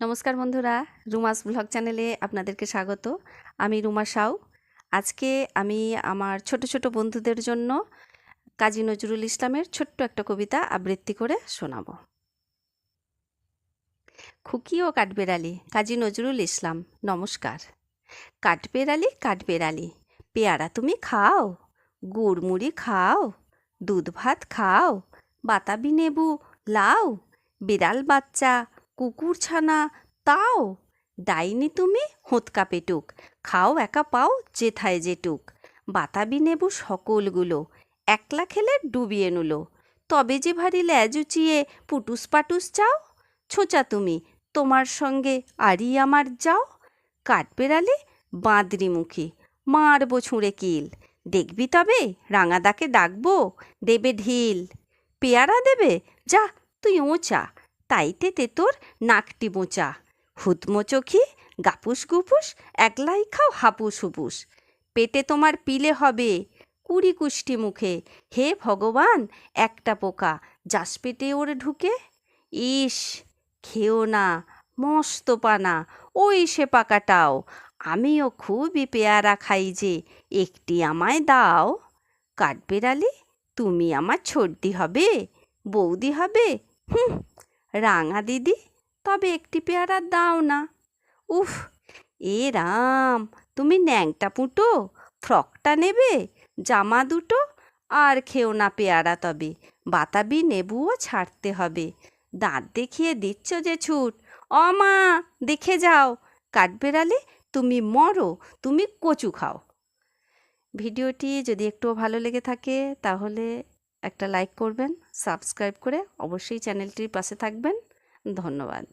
নমস্কার বন্ধুরা, রুমাস ব্লগ চ্যানেলে আপনাদেরকে স্বাগত। আমি রুমা সাউ। আজকে আমি আমার ছোট ছোট বন্ধুদের জন্য কাজী নজরুল ইসলামের ছোট্ট একটা কবিতা আবৃত্তি করে শোনাব। খুকি ও কাঠবেড়ালি, কাজী নজরুল ইসলাম, নমস্কার। কাঠবেড়ালি কাঠবেড়ালি, পেয়ারা তুমি খাও, গুড় মুড়ি খাও, দুধ ভাত খাও, বাতাবি নেবু লাও, বিড়াল বাচ্চা কুকুর ছানা তাও? ডাইনি তুমি, হোঁতকা পেটুক। খাও একা পাও যেথায় যেটুক বাতাবি নেবু সকলগুলো। একলা খেলে ডুবিয়ে নুলো। তবে যে ভারী ল্যাজ উচিয়ে পুটুস পাটুস চাও? ছোঁচা তুমি, তোমার সঙ্গে আরই আমার যাও? কাঠবেড়ালি বাঁদরি মুখী, মারবো ছুঁড়ে কিল। দেখবি তবে রাঙাদাকে ডাকবো, দেবে ঢিল। পেয়ারা দেবে? যা, তুই ওচা। তাইতে তে তোর নাকটি মোচা। হুতমো চোখি গাপুস গুপুস, একলাই খাও হাপুস হুপুস। পেটে তোমার পিলে হবে কুড়ি কুষ্টি মুখে। হে ভগবান, একটা পোকা যাস পেটে ওর ঢুকে? ইস, খেও না, মস্ত পানা, ওই সে পাকাটাও। আমিও খুবই পেয়ারা খাই যে, একটি আমায় দাও। কাঠবেড়ালি তুমি আমার ছর্দি হবে, বৌদি হবে, হুম। রাঙা দিদি, তবে একটি পেয়ারা দাও না। উফ, এ রাম, তুমি ন্যাংটা পুঁটো, ফ্রকটা নেবে, জামা দুটো, আর খেও না পেয়ারা তবে, বাতাবি নেবুও ছাড়তে হবে। দাঁত দেখিয়ে দিচ্ছ যে ছুট অমা দেখে যাও, কাঠবেড়ালি তুমি মরো, তুমি কচু খাও। ভিডিওটি যদি একটুও ভালো লেগে থাকে, তাহলে একটা লাইক করবেন সাবস্ক্রাইব করে অবশ্যই চ্যানেলটির পাশে থাকবেন। ধন্যবাদ।